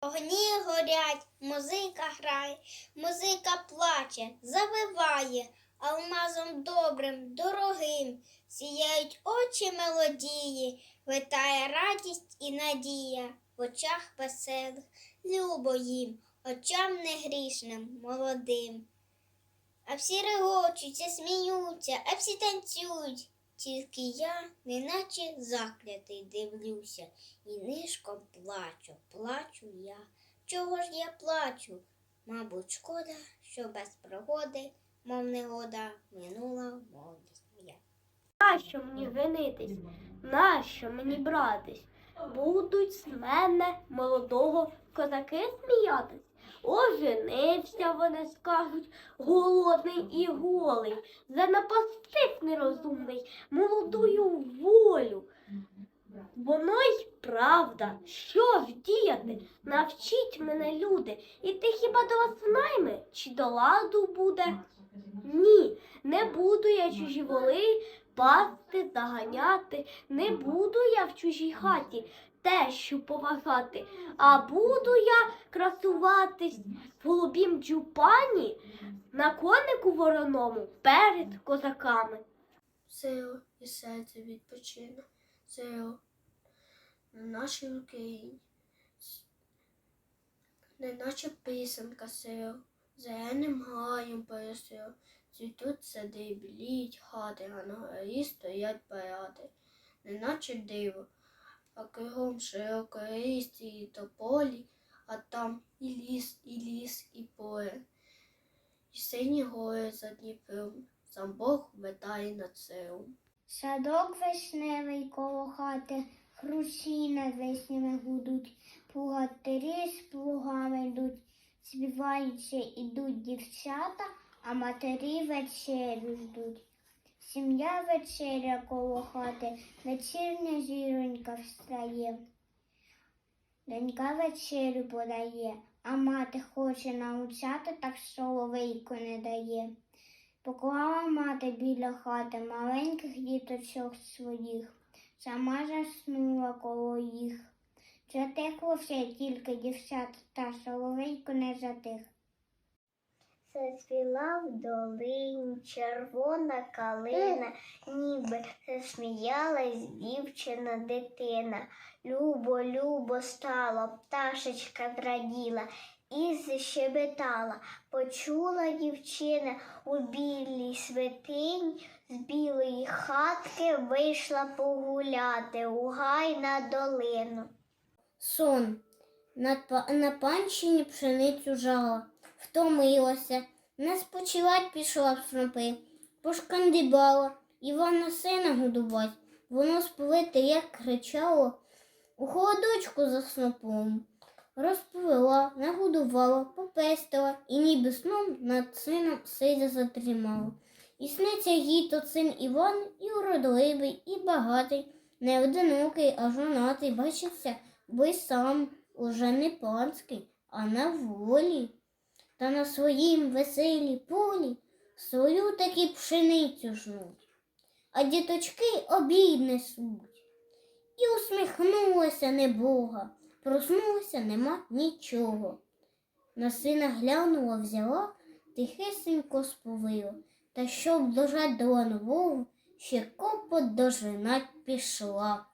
Огні горять, музика грає, музика плаче, завиває, алмазом добрим, дорогим, сіяють очі мелодії, витає радість і надія, в очах веселих, любо їм, очам негрішним, молодим. А всі регочуться, сміються, а всі танцюють. Тільки я, неначе заклятий, дивлюся, і нишком плачу, плачу я. Чого ж я плачу? Мабуть, шкода, що без пригоди, мов негода, минула молодість моя. Нащо мені женитись? Нащо мені братись? Будуть з мене молодого козаки сміятись. Оженився, вони скажуть, голодний і голий, занапастив нерозумний молодую волю. Воно й правда, що ж діяти? Навчіть мене, люди, іти хіба до вас в найми, чи до ладу буде? Ні, не буду я чужі воли пасти, заганяти, не буду я в чужій хаті тещу поважати, а буду я красуватись в голубім джупані на конику вороному перед козаками. Сила і серце відпочине, сила на нашій Україні, неначе писанка сила, зеленим гаєм пересила, цвітуть сади, біліють хати, а на горі стоять паради, неначе диво, а кругом широко листі і тополі, а там і ліс, і ліс, і поле, і сині гори за Дніпром, сам Бог витає над селом. Садок вишневий коло хати, хрущі над вишнями гудуть, плугатирі з плугами йдуть, співаючи ідуть дівчата, а матері вечерю ждуть. Сім'я вечеря коло хати, вечірня зіронька встає. Донька вечерю подає, а мати хоче научати, так соловейку не дає. Поклала мати біля хати маленьких діточок своїх, сама заснула коло їх. Затихло все тільки дівчат, та соловейко не затих. Заспіла в долині червона калина, ніби засміялась дівчина дитина. Любо, любо стало, пташечка зраділа і защебетала. Почула дівчина у білій святині, з білої хатки вийшла погуляти у гай на долину. Сон на, на панщині пшеницю жала, втомилася, не спочивать пішла в снопи, пошкандибала, Івана сина годувать, воно сплите, як кричало, у холодочку за снопом. Розповела, нагодувала, попестила і ніби сном над сином сидя затримала. І сниться їй то син Іван і уродливий, і багатий, не одинокий, а жонатий, бачиться, бо й сам уже не панський, а на волі. Та на своїм веселі полі свою таки пшеницю жнуть, а діточки обід несуть. І усміхнулася небога, проснулася нема нічого. На сина глянула, взяла, тихесенько сповила, та щоб дожать до нового, ще копот дожинать пішла.